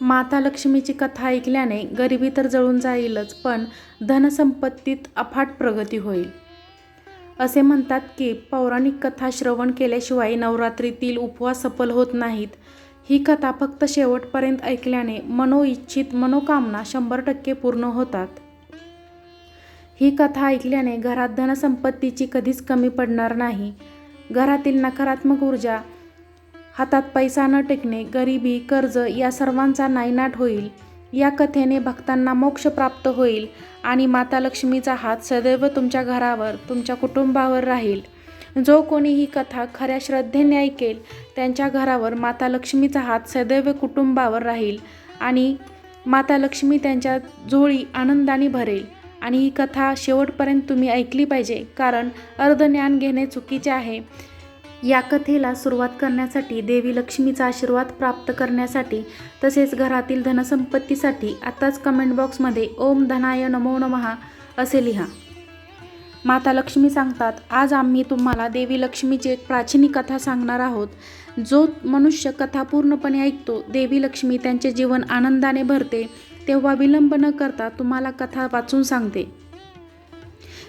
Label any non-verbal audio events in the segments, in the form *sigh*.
माता लक्ष्मीची कथा ऐकल्याने गरिबी तर जळून जाईलच पण धनसंपत्तीत अफाट प्रगती होईल. असे म्हणतात की पौराणिक कथा श्रवण केल्याशिवाय नवरात्रीतील उपवास सफल होत नाहीत. ही कथा फक्त शेवटपर्यंत ऐकल्याने मनोइच्छित मनोकामना शंभर टक्के पूर्ण होतात. ही कथा ऐकल्याने घरात धनसंपत्तीची कधीच कमी पडणार नाही. घरातील नकारात्मक ऊर्जा हातात पैसा न टेकणे गरिबी कर्ज या सर्वांचा नायनाट होईल. या कथेने भक्तांना मोक्ष प्राप्त होईल आणि माता लक्ष्मीचा हात सदैव तुमच्या घरावर तुमच्या कुटुंबावर राहील. जो कोणी ही कथा खऱ्या श्रद्धेने ऐकेल त्यांच्या घरावर माता लक्ष्मीचा हात सदैव कुटुंबावर राहील आणि माता लक्ष्मी त्यांच्या झोळी आनंदाने भरेल. आणि ही कथा शेवटपर्यंत तुम्ही ऐकली पाहिजे कारण अर्धज्ञान घेणे चुकीचे आहे. या कथेला सुरुवात करण्यासाठी देवी लक्ष्मीचा आशीर्वाद प्राप्त करण्यासाठी तसेच घरातील धनसंपत्तीसाठी आताच कमेंट बॉक्समध्ये ओम धनाय नमो नमहा असे लिहा. माता लक्ष्मी सांगतात आज आम्ही तुम्हाला देवी लक्ष्मीची एक प्राचीन कथा सांगणार आहोत. जो मनुष्य कथा पूर्णपणे ऐकतो देवी लक्ष्मी त्यांचे जीवन आनंदाने भरते. तेव्हा विलंब न करता तुम्हाला कथा वाचून सांगते.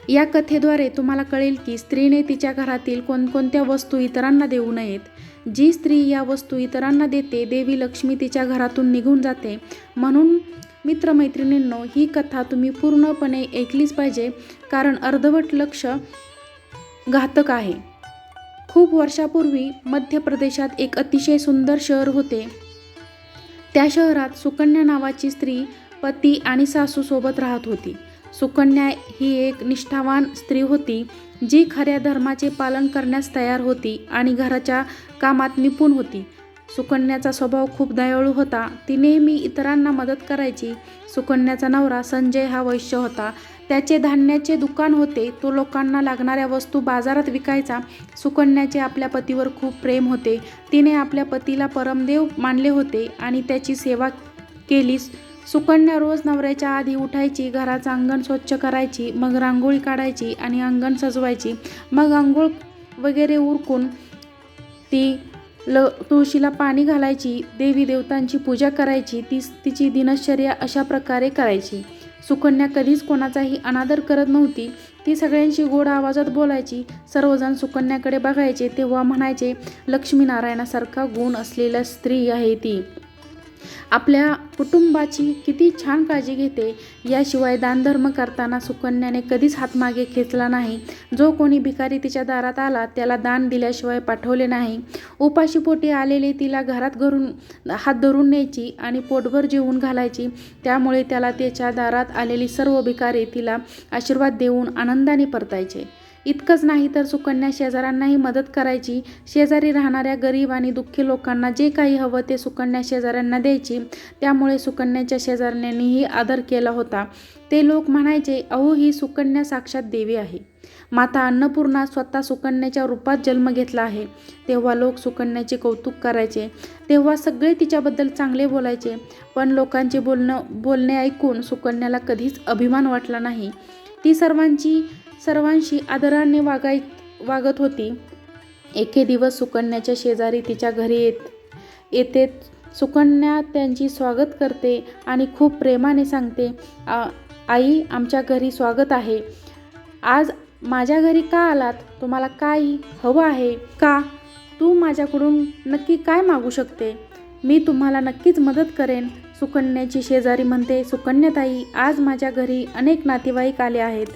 या कथेद्वारे तुम्हाला कळेल की स्त्रीने तिच्या घरातील कोणकोणत्या वस्तू इतरांना देऊ नयेत. जी स्त्री या वस्तू इतरांना देते देवी लक्ष्मी तिच्या घरातून निघून जाते. म्हणून मित्रमैत्रिणींनो ही कथा तुम्ही पूर्णपणे ऐकलीच पाहिजे कारण अर्धवट लक्ष घातक आहे. खूप वर्षापूर्वी मध्य प्रदेशात एक अतिशय सुंदर शहर होते. त्या शहरात सुकन्या नावाची स्त्री पती आणि सासूसोबत राहत होती. सुकन्या ही एक निष्ठावान स्त्री होती जी खऱ्या धर्माचे पालन करण्यास तयार होती आणि घराच्या कामात निपुण होती. सुकन्याचा स्वभाव खूप दयाळू होता. ती नेहमी इतरांना मदत करायची. सुकन्याचा नवरा संजय हा वैश्य होता. त्याचे धान्याचे दुकान होते. तो लोकांना लागणाऱ्या वस्तू बाजारात विकायचा. सुकन्याचे आपल्या पतीवर खूप प्रेम होते. तिने आपल्या पतीला परमदेव मानले होते आणि त्याची सेवा केलीस. सुकन्या रोज नवऱ्याच्या आधी उठायची घराचं अंगण स्वच्छ करायची मग रांगोळी काढायची आणि अंगण सजवायची. मग आंघोळ वगैरे उरकून ती ल तुळशीला पाणी घालायची देवी देवतांची पूजा करायची ती तिची दिनचर्या अशा प्रकारे करायची. सुकन्या कधीच कोणाचाही अनादर करत नव्हती. ती सगळ्यांशी गोड आवाजात बोलायची. सर्वजण सुकन्याकडे बघायचे तेव्हा म्हणायचे लक्ष्मीनारायणासारखा गुण असलेल्या स्त्री आहे ती. आपल्या कुटुंबाची किती छान काळजी घेते याशिवाय दानधर्म करताना सुकन्याने कधीच हातमागे खेचला नाही. जो कोणी भिकारी तिच्या दारात आला त्याला दान दिल्याशिवाय पाठवले नाही. उपाशीपोटी आलेले तिला घरात घरून हात धरून न्यायची आणि पोटभर जेवून घालायची. त्यामुळे त्याला त्याच्या दारात आलेली सर्व भिकारी तिला आशीर्वाद देऊन आनंदाने परतायचे. इतकंच नाही तर सुकन्या शेजाऱ्यांनाही मदत करायची. शेजारी राहणाऱ्या गरीब आणि दुःखी लोकांना जे काही हवं ते सुकन्या शेजाऱ्यांना द्यायची. त्यामुळे सुकन्याच्या शेजाऱ्यांनीही आदर केला होता. ते लोक म्हणायचे अहो ही सुकन्या साक्षात देवी आहे. माता अन्नपूर्णा स्वतः सुकन्याच्या रूपात जन्म घेतला आहे. तेव्हा लोक सुकन्याचे कौतुक करायचे. तेव्हा सगळे तिच्याबद्दल चांगले बोलायचे. पण लोकांचे बोलणं बोलणे ऐकून सुकन्याला कधीच अभिमान वाटला नाही. ती सर्वांची सर्वांशी आदराने वागाय वागत होती. एके दिवस सुकन्याच्या शेजारी तिच्या घरी येत येते सुकन्या त्यांची स्वागत करते आणि खूप प्रेमाने सांगते "आ- आई आमच्या घरी स्वागत आहे. आज माझ्या घरी का आलात? तुम्हाला काय हवं आहे? का? तू माझ्याकडून नक्की काय मागू शकते? मी तुम्हाला नक्कीच मदत करेन. सुकन्याची शेजारी म्हणते सुकन्याताई आज माझ्या घरी अनेक नातेवाईक आले आहेत.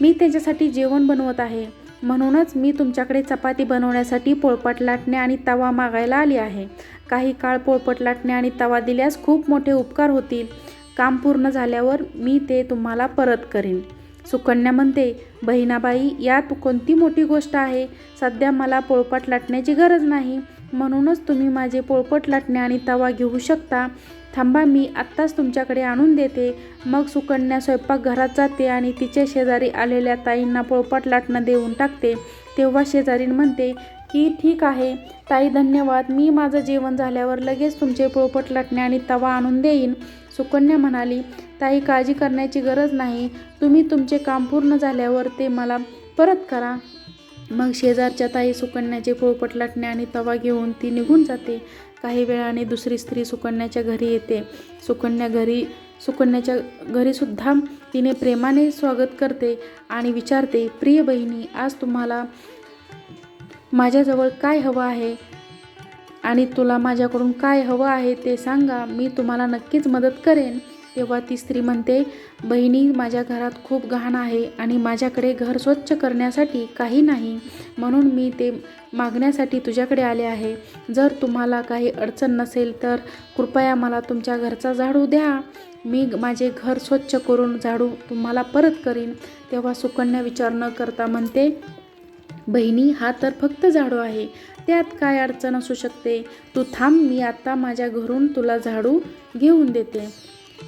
मी त्यांच्यासाठी जेवण बनवत आहे. म्हणूनच मी तुमच्याकडे चपाती बनवण्यासाठी पोळपट लाटणे आणि तवा मागायला आली आहे. काही काळ पोळपट लाटणे आणि तवा दिल्यास खूप मोठे उपकार होतील. काम पूर्ण झाल्यावर मी ते तुम्हाला परत करीन. सुकन्या म्हणते बहिणाबाई यात कोणती मोठी गोष्ट आहे? सध्या मला पोळपट लाटण्याची गरज नाही. म्हणूनच तुम्ही माझे पोळपट लाटणे आणि तवा घेऊ शकता. थांबा मी आत्ताच तुमच्याकडे आणून देते. मग सुकन्या स्वयंपाकघरात जाते आणि तिच्या शेजारी आलेल्या ताईंना पोळपाट लाटणं देऊन टाकते. तेव्हा शेजारीन म्हणते की ठीक आहे. ताई धन्यवाद. मी माझं जेवण झाल्यावर लगेच तुमचे पोळपट लाटणे आणि तवा आणून देईन. सुकन्या म्हणाली ताई काळजी करण्याची गरज नाही. तुम्ही तुमचे काम पूर्ण झाल्यावर ते मला परत करा. मग शेजारच्या ताई सुकन्याचे पोळपट लाटणे आणि तवा घेऊन ती निघून जाते. काही वेळाने दुसरी स्त्री सुकन्याच्या घरी येते. सुकन्या घरी सुकन्याच्या घरीसुद्धा तिने प्रेमाने स्वागत करते आणि विचारते प्रिय बहिणी आज तुम्हाला माझ्याजवळ काय हवं आहे? आणि तुला माझ्याकडून काय हवं आहे ते सांगा. मी तुम्हाला नक्कीच मदत करेन. तेव्हा ती स्त्री म्हणते बहिणी माझ्या घरात खूप घाण आहे आणि माझ्याकडे घर स्वच्छ करण्यासाठी काही नाही. म्हणून मी ते मागण्यासाठी तुझ्याकडे आले आहे. जर तुम्हाला काही अडचण नसेल तर कृपया मला तुमच्या घरचा झाडू द्या. मी माझे घर स्वच्छ करून झाडू तुम्हाला परत करीन. तेव्हा सुकन्या विचार न करता म्हणते बहिणी हा तर फक्त झाडू आहे. त्यात काय अडचण असू शकते? तू थांब मी आता माझ्या घरून तुला झाडू घेऊन देते.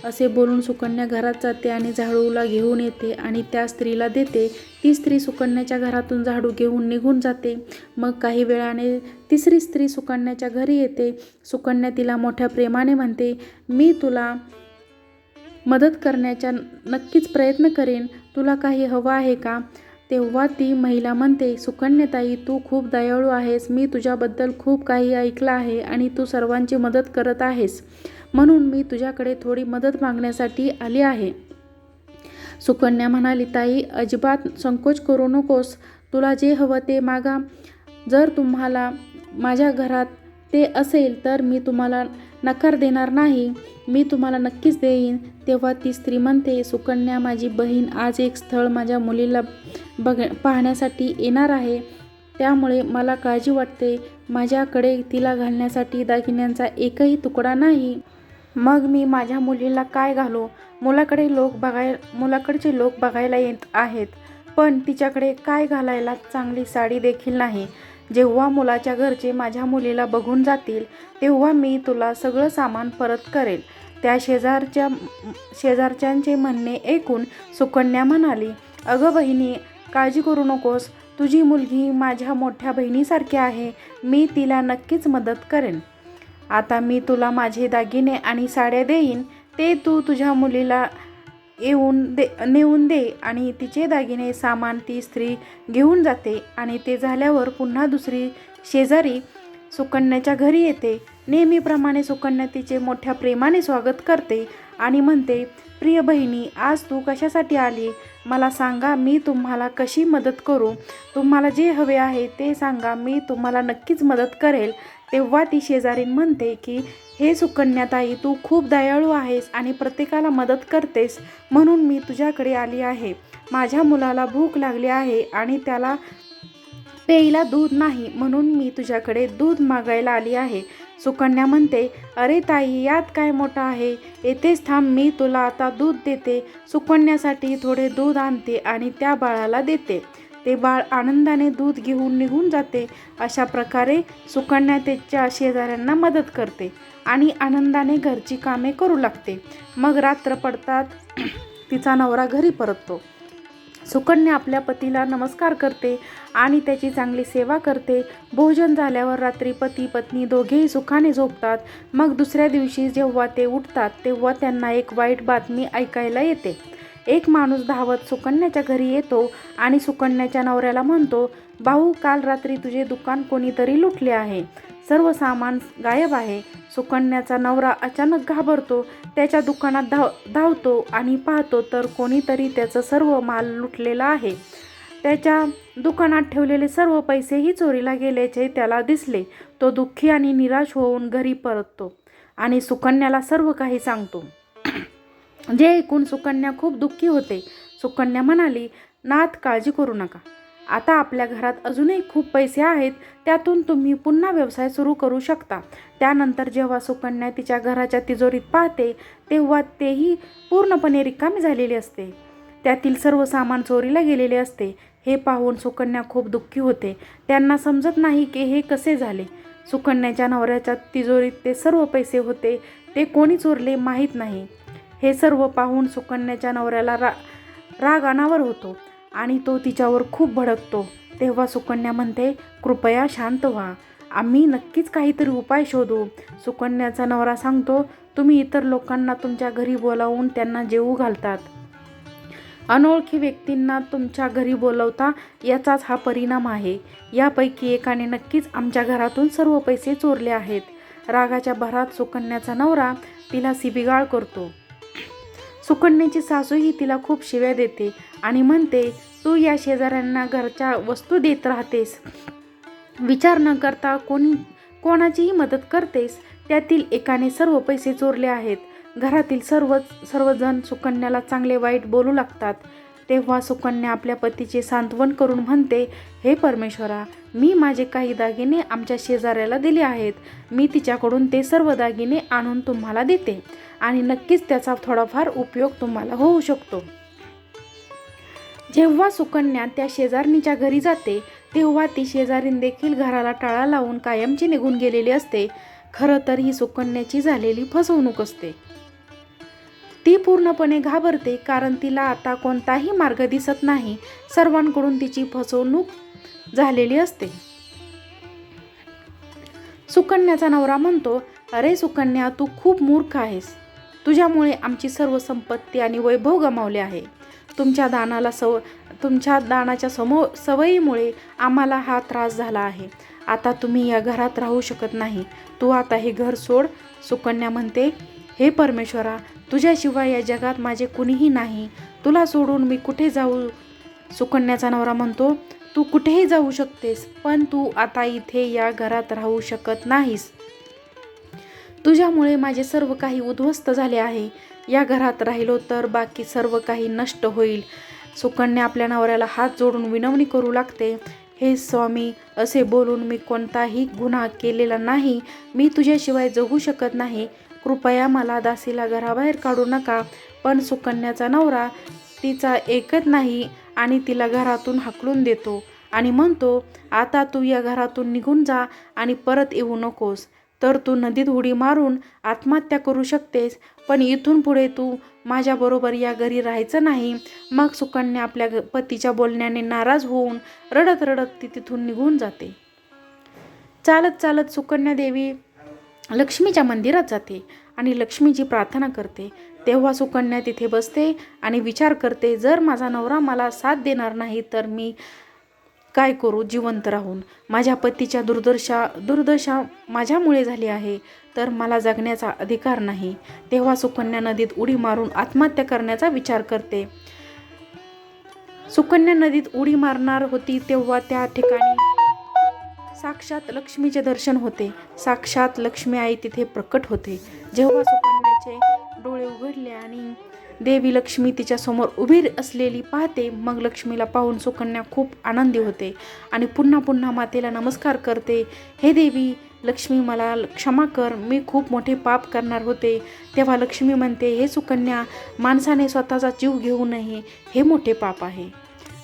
असे बोलून सुकन्या घरात जाते आणि झाडूला घेऊन येते आणि त्या स्त्रीला देते. ती स्त्री सुकन्याच्या घरातून झाडू घेऊन निघून जाते. मग काही वेळाने तिसरी स्त्री सुकन्याच्या घरी येते. सुकन्या तिला मोठ्या प्रेमाने म्हणते मी तुला मदत करण्याचा नक्कीच प्रयत्न करेन. तुला काही हवं आहे का? तेव्हा ती महिला म्हणते सुकन्याताई तू खूप दयाळू आहेस. मी तुझ्याबद्दल खूप काही ऐकलं आहे आणि तू सर्वांची मदत करत आहेस. म्हणून मी तुझ्याकडे थोडी मदत मागण्यासाठी आली आहे. सुकन्या म्हणाली ताई अजिबात संकोच करू नकोस. तुला जे हवं ते मागा. जर तुम्हाला माझ्या घरात ते असेल तर मी तुम्हाला नकार देणार नाही. मी तुम्हाला नक्कीच देईन. तेव्हा ती स्त्री म्हणते सुकन्या माझी बहीण आज एक स्थळ माझ्या मुलीला बघ पाहण्यासाठी येणार आहे. त्यामुळे मला काळजी वाटते. माझ्याकडे तिला घालण्यासाठी दागिन्यांचा एकही तुकडा नाही. मग मी माझ्या मुलीला काय घालू? मुलाकडे लोक बघाय मुलाकडचे लोक बघायला येत आहेत. पण तिच्याकडे काय घालायला चांगली साडी देखील नाही. जेव्हा मुलाच्या घरचे माझ्या मुलीला बघून जातील तेव्हा मी तुला सगळं सामान परत करेल. त्या शेजारच्या शेजारच्यांचे म्हणणे ऐकून सुकन्या म्हणाली अगं बहिणी काळजी करू नकोस. तुझी मुलगी माझ्या मोठ्या बहिणीसारखी आहे. मी तिला नक्कीच मदत करेन. आता मी तुला माझे दागिने आणि साड्या देईन. ते तू तुझ्या मुलीला येऊन दे नेऊन दे आणि तिचे दागिने सामान ती स्त्री घेऊन जाते आणि ते झाल्यावर पुन्हा दुसरी शेजारी सुकन्याच्या घरी येते. नेहमीप्रमाणे सुकन्या तिचे मोठ्या प्रेमाने स्वागत करते आणि म्हणते प्रिय बहिणी आज तू कशासाठी आली? मला सांगा मी तुम्हाला कशी मदत करू? तुम्हाला जे हवे आहे ते सांगा मी तुम्हाला नक्कीच मदत करेल. तेव्हा ती शेजारीन म्हणते की हे सुकन्याताई तू खूप दयाळू आहेस आणि प्रत्येकाला मदत करतेस म्हणून मी तुझ्याकडे आली आहे. माझ्या मुलाला भूक लागली आहे आणि त्याला पेईला दूध नाही म्हणून मी तुझ्याकडे दूध मागायला आली आहे. सुकन्या म्हणते अरे ताई यात काय मोठं आहे? येथेच थांब मी तुला आता दूध देते. सुकन्यासाठी थोडे दूध आणते आणि त्या बाळाला देते. ते बाळ आनंदाने दूध घेऊन निघून जाते. अशा प्रकारे सुकन्या त्याच्या शेजाऱ्यांना मदत करते आणि आनंदाने घरची कामे करू लागते. मग रात्र पडतात. *clears throat* तिचा नवरा घरी परततो. सुकन्या आपल्या पतीला नमस्कार करते आणि त्याची चांगली सेवा करते. भोजन झाल्यावर रात्री पती पत्नी दोघेही सुखाने झोपतात. मग दुसऱ्या दिवशी जेव्हा ते उठतात तेव्हा त्यांना एक वाईट बातमी ऐकायला येते. एक माणूस धावत सुकन्याच्या घरी येतो आणि सुकन्याच्या नवऱ्याला म्हणतो भाऊ काल रात्री तुझे दुकान कोणीतरी लुटले आहे. सर्व सामान गायब आहे. सुकन्याचा नवरा अचानक घाबरतो. त्याच्या दुकानात धाव धावतो आणि पाहतो तर कोणीतरी त्याचं सर्व माल लुटलेला आहे. त्याच्या दुकानात ठेवलेले सर्व पैसेही चोरीला गेल्याचे त्याला दिसले. तो दुःखी आणि निराश होऊन घरी परततो आणि सुकन्याला सर्व काही सांगतो. जे ऐकून सुकन्या खूप दुःखी होते सुकन्या म्हणाली नाथ काळजी करू नका. आता आपल्या घरात अजूनही खूप पैसे आहेत त्यातून तुम्ही पुन्हा व्यवसाय सुरू करू शकता. त्यानंतर जेव्हा सुकन्या तिच्या घराच्या तिजोरीत पाहते तेव्हा तेही पूर्णपणे रिकामी झालेली असते. त्यातील सर्व सामान चोरीला गेलेले असते. हे पाहून सुकन्या खूप दुःखी होते. त्यांना समजत नाही की हे कसे झाले. सुकन्याच्या नवऱ्याच्या तिजोरीत ते सर्व पैसे होते ते कोणी चोरले माहीत नाही. हे सर्व पाहून सुकन्याच्या नवऱ्याला रा राग अनावर होतो आणि तो तिच्यावर खूप भडकतो. तेव्हा सुकन्या म्हणते कृपया शांत व्हा. आम्ही नक्कीच काहीतरी उपाय शोधू. सुकन्याचा नवरा सांगतो तुम्ही इतर लोकांना तुमच्या घरी बोलावून त्यांना जेवू घालतात. अनोळखी व्यक्तींना तुमच्या घरी बोलवता याचाच हा परिणाम आहे. यापैकी एकाने नक्कीच आमच्या घरातून सर्व पैसे चोरले आहेत. रागाच्या भरात सुकन्याचा नवरा तिला सिबिगाळ करतो. सुकन्याची सासूही तिला खूप शिव्या देते आणि म्हणते तू या शेजाऱ्यांना घरच्या वस्तू देत राहतेस. विचार न करता कोणी कोणाचीही मदत करतेस. त्यातील एकाने सर्व पैसे चोरले आहेत. घरातील सर्वच सर्वजण सुकन्याला चांगले वाईट बोलू लागतात. तेव्हा सुकन्या आपल्या पतीचे सांत्वन करून म्हणते हे परमेश्वरा मी माझे काही दागिने आमच्या शेजाऱ्याला दिले आहेत. मी तिच्याकडून ते सर्व दागिने आणून तुम्हाला देते आणि नक्कीच त्याचा थोडाफार उपयोग तुम्हाला होऊ शकतो. जेव्हा सुकन्या त्या शेजारणीच्या घरी जाते तेव्हा ती शेजारीन देखील घराला टाळा लावून कायमची निघून गेलेली असते. खरं तर ही सुकन्याची झालेली फसवणूक असते. ती पूर्णपणे घाबरते कारण तिला आता कोणताही मार्ग दिसत नाही. सर्वांकडून तिची फसवणूक झालेली असते. सुकन्याचा नवरा म्हणतो अरे सुकन्या तू खूप मूर्ख आहेस. तुझ्यामुळे आमची सर्व संपत्ती आणि वैभव गमावले आहे. तुमच्या दानाला सव तुमच्या दानाच्या समो सवयीमुळे आम्हाला हा त्रास झाला आहे. आता तुम्ही या घरात राहू शकत नाही. तू आता हे घर सोड. सुकन्या म्हणते हे परमेश्वरा तुझ्याशिवाय या जगात माझे कुणीही नाही. तुला सोडून मी कुठे जाऊ? सुकन्याचा नवरा म्हणतो तू कुठेही जाऊ शकतेस पण तू आता इथे या घरात राहू शकत नाहीस. तुझ्यामुळे माझे सर्व काही उद्ध्वस्त झाले आहे. या घरात राहिलो तर बाकी सर्व काही नष्ट होईल. सुकन्या आपल्या नवऱ्याला हात जोडून विनवणी करू लागते. हे स्वामी असे बोलून मी कोणताही गुन्हा केलेला नाही. मी तुझ्याशिवाय जगू शकत नाही. कृपया मला दासीला घराबाहेर काढू नका. पण सुकन्याचा नवरा तिचा ऐकत नाही आणि तिला घरातून हाकलून देतो. आणि म्हणतो आता तू या घरातून निघून जा आणि परत येऊ नकोस. तर तू नदीत उडी मारून आत्महत्या करू शकतेस पण इथून पुढे तू माझ्याबरोबर या घरी राहायचं नाही. मग सुकन्या आपल्या पतीच्या बोलण्याने नाराज होऊन रडत रडत ती तिथून निघून जाते. चालत चालत सुकन्या देवी लक्ष्मीच्या मंदिरात जाते आणि लक्ष्मीची प्रार्थना करते तेव्हा सुकन्या तिथे बसते आणि विचार करते जर माझा नवरा मला साथ देणार नाही तर मी काय करू जिवंत राहून? माझ्या पतीच्या दुर्दशा दुर्दशा माझ्यामुळे झाली आहे तर मला जगण्याचा अधिकार नाही. तेव्हा सुकन्या नदीत उडी मारून आत्महत्या करण्याचा विचार करते. सुकन्या नदीत उडी मारणार होती तेव्हा त्या ठिकाणी साक्षात लक्ष्मीचे दर्शन होते. साक्षात लक्ष्मी आई तिथे प्रकट होते. जेव्हा सुकन्याचे डोळे उघडले आणि देवी लक्ष्मी तिच्या समोर उभी असलेली पाहते मग लक्ष्मीला पाहून सुकन्या खूप आनंदी होते आणि पुन्हा पुन्हा मातेला नमस्कार करते. हे देवी लक्ष्मी मला क्षमा कर मी खूप मोठे पाप करणार होते. तेव्हा लक्ष्मी म्हणते हे सुकन्या माणसाने स्वतःचा जीव घेऊ नये हे मोठे पाप आहे.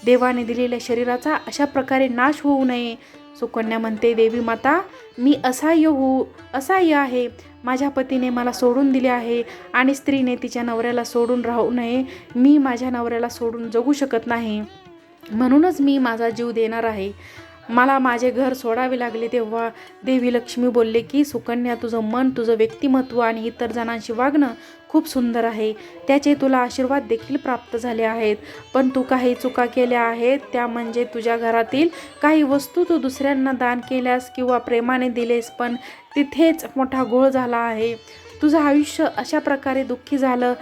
देवाने दिलेल्या शरीराचा अशा प्रकारे नाश होऊ नये. सुकन्या म्हणते देवी माता मी असहाय्य होऊ असहाय्य आहे. माझ्या पतीने मला सोडून दिले आहे आणि स्त्रीने तिच्या नवऱ्याला सोडून राहू नये. मी माझ्या नवऱ्याला सोडून जगू शकत नाही. म्हणूनच मी माझा जीव देणार आहे. मला माझे घर सोडावे लागले तेव्हा देवी लक्ष्मी बोलले की सुकन्या तुझं मन तुझं व्यक्तिमत्व आणि इतर जणांशी वागणं खूप सुंदर आहे. त्याचे तुला आशीर्वाद देखील प्राप्त झाले आहेत. पण तू काही चुका केल्या आहेत त्या म्हणजे तुझ्या घरातील काही वस्तू तू दुसऱ्यांना दान केल्यास किंवा प्रेमाने दिलेस पण तिथेच मोठा घोळ झाला आहे. तुझं आयुष्य अशा प्रकारे दुःखी झालं.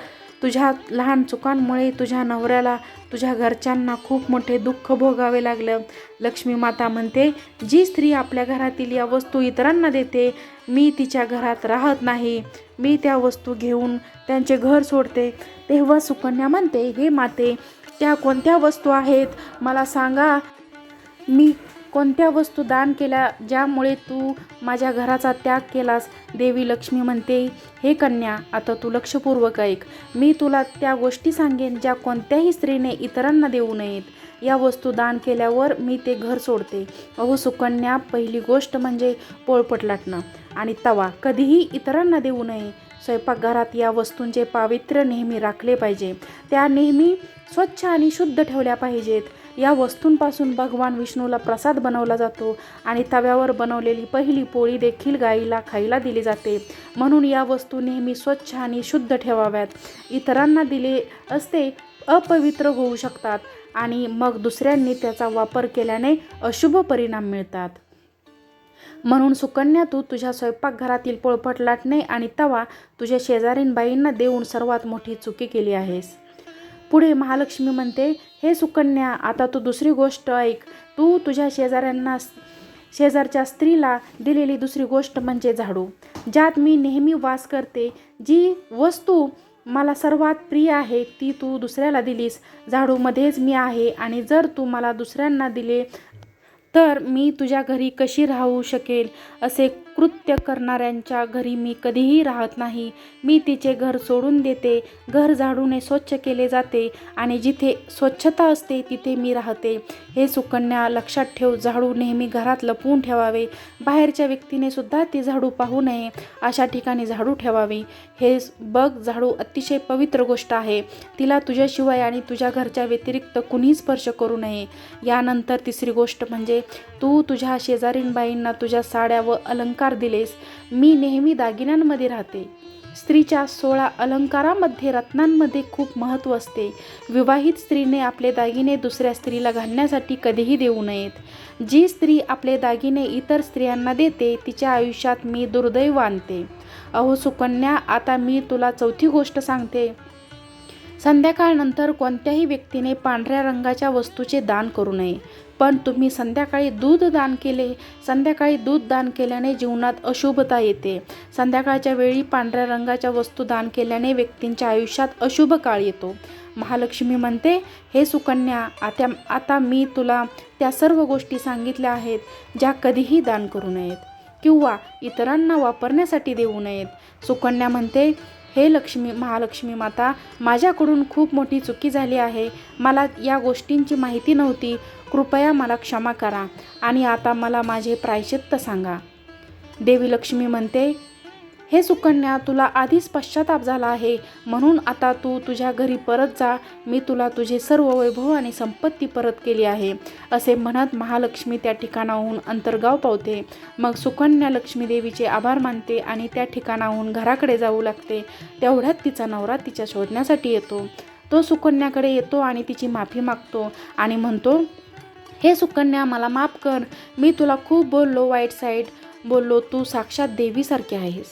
तुझ्या लहान चुकांमुळे तुझ्या नवऱ्याला तुझ्या घरच्यांना खूप मोठे दुःख भोगावे लागलं. लक्ष्मी माता म्हणते जी स्त्री आपल्या घरातील या वस्तू इतरांना देते मी तिच्या घरात राहत नाही. मी त्या वस्तू घेऊन त्यांचे घर सोडते. तेव्हा सुकन्या म्हणते हे माते त्या कोणत्या वस्तू आहेत? मला सांगा. मी कोणत्या वस्तू दान केल्या ज्यामुळे तू माझ्या घराचा त्याग केलास? देवी लक्ष्मी म्हणते हे कन्या आता तू लक्षपूर्वक ऐक. मी तुला त्या गोष्टी सांगेन ज्या कोणत्याही स्त्रीने इतरांना देऊ नयेत. या वस्तू दान केल्यावर मी ते घर सोडते. अहो सुकन्या पहिली गोष्ट म्हणजे पोळपट लाटणं. आणि तवा कधीही इतरांना देऊ नये. स्वयंपाकघरात या वस्तूंचे पावित्र्य नेहमी राखले पाहिजे. त्या नेहमी स्वच्छ आणि शुद्ध ठेवल्या पाहिजेत. या वस्तूंपासून भगवान विष्णूला प्रसाद बनवला जातो आणि तव्यावर बनवलेली पहिली पोळी देखील गाईला खायला दिली जाते. म्हणून या वस्तू नेहमी स्वच्छ आणि शुद्ध ठेवाव्यात. इतरांना दिले असते अपवित्र होऊ शकतात आणि मग दुसऱ्यांनी त्याचा वापर केल्याने अशुभ परिणाम मिळतात. म्हणून सुकन्या तू तुझ्या स्वयंपाकघरातील पोळपट लाटणे आणि तवा तुझ्या शेजारीन बाईंना देऊन सर्वात मोठी चुकी केली आहेस. पुढे महालक्ष्मी म्हणते हे सुकन्या आता तू दुसरी गोष्ट ऐक. तू तुझ्या शेजाऱ्यांना शेजारच्या स्त्रीला दिलेली दुसरी गोष्ट म्हणजे झाडू. ज्यात मी नेहमी वास करते जी वस्तू मला सर्वात प्रिय आहे ती तू दुसऱ्याला दिलीस. झाडूमध्येच मी आहे आणि जर तू मला दुसऱ्यांना दिले तर मी तुझ्या घरी कशी राहू शकेल? असे कृत्य करणाऱ्यांच्या घरी मी कधीही राहत नाही. मी तिचे घर सोडून देते. घर झाडूने स्वच्छ केले जाते आणि जिथे स्वच्छता असते तिथे मी राहते. हे सुकन्या लक्षात ठेव झाडू नेहमी घरात लपवून ठेवावे. बाहेरच्या व्यक्तीने सुद्धा ती झाडू पाहू नये. अशा ठिकाणी झाडू ठेवावी. हे बघ झाडू अतिशय पवित्र गोष्ट आहे. तिला तुझ्याशिवाय आणि तुझ्या घरच्या व्यतिरिक्त कुणीही स्पर्श करू नये. यानंतर तिसरी गोष्ट म्हणजे तू तुझ्या शेजारीनबाईंना तुझ्या साड्या व अलंकार दिलेस. मी नेहमी दागिन्यांमध्ये राहते. स्त्रीच्या सोळा अलंकारामध्ये रत्नांमध्ये खूप महत्त्व असते. विवाहित स्त्रीने आपले दागिने दुसऱ्या स्त्रीला घालण्यासाठी कधीही देऊ नयेत. जी स्त्री आपले दागिने इतर स्त्रियांना देते तिच्या आयुष्यात मी दुर्दैव आणते. अहो सुकन्या आता मी तुला चौथी गोष्ट सांगते. संध्याकाळनंतर कोणत्याही व्यक्तीने पांढऱ्या रंगाच्या वस्तूचे दान करू नये. पण तुम्ही संध्याकाळी दूध दान केले. संध्याकाळी दूध दान केल्याने जीवनात अशुभता येते. संध्याकाळच्या वेळी पांढऱ्या रंगाच्या वस्तू दान केल्याने व्यक्तींच्या आयुष्यात अशुभ काळ येतो. महालक्ष्मी म्हणते हे सुकन्या आता आता मी तुला त्या सर्व गोष्टी सांगितल्या आहेत ज्या कधीही दान करू नयेत किंवा इतरांना वापरण्यासाठी देऊ नयेत. सुकन्या म्हणते हे लक्ष्मी महालक्ष्मी माता माझ्याकडून खूप मोठी चुकी झाली आहे. मला या गोष्टींची माहिती नव्हती. कृपया मला क्षमा करा आणि आता मला माझे प्रायश्चित्त सांगा. देवी लक्ष्मी म्हणते हे सुकन्या तुला आधीच पश्चाताप झाला आहे. म्हणून आता तू तुझ्या घरी परत जा. मी तुला तुझे सर्व वैभव आणि संपत्ती परत केली आहे. असे म्हणत महालक्ष्मी त्या ठिकाणाहून अंतर्गाव पावते. मग सुकन्या लक्ष्मी देवीचे आभार मानते आणि त्या ठिकाणाहून घराकडे जाऊ लागते. तेवढ्यात तिचा नवरा तिच्या शोधण्यासाठी येतो. तो सुकन्याकडे येतो आणि तिची माफी मागतो आणि म्हणतो हे सुकन्या मला माफ कर. मी तुला खूप बोललो वाईट साईड बोललो तू साक्षात देवीसारखी आहेस.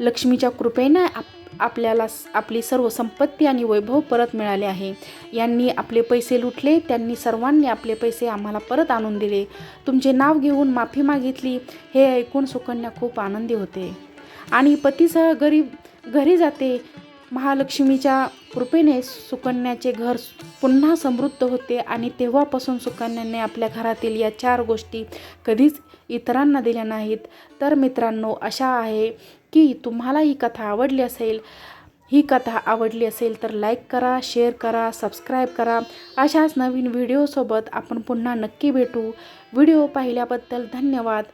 लक्ष्मीच्या कृपेने आप आपल्याला आपली सर्व संपत्ती आणि वैभव परत मिळाले आहे. यांनी आपले पैसे लुटले त्यांनी सर्वांनी आपले पैसे आम्हाला परत आणून दिले. तुमचे नाव घेऊन माफी मागितली हे ऐकून सुकन्या खूप आनंदी होते. आणि पतीसह गरीब घरी जाते. महालक्ष्मीच्या कृपेने सुकन्याचे घर पुन्हा समृद्ध होते आणि तेव्हापासून सुकन्याने आपल्या घरातील या चार गोष्टी कधीच इतरांना दिल्या नाहीत. तर मित्रांनो अशा आहे की तुम्हाला ही कथा आवडली असेल. ही कथा आवडली असेल तर लाईक करा शेअर करा सबस्क्राईब करा. अशाच नवीन व्हिडिओसोबत आपण पुन्हा नक्की भेटू. व्हिडिओ पाहिल्याबद्दल धन्यवाद.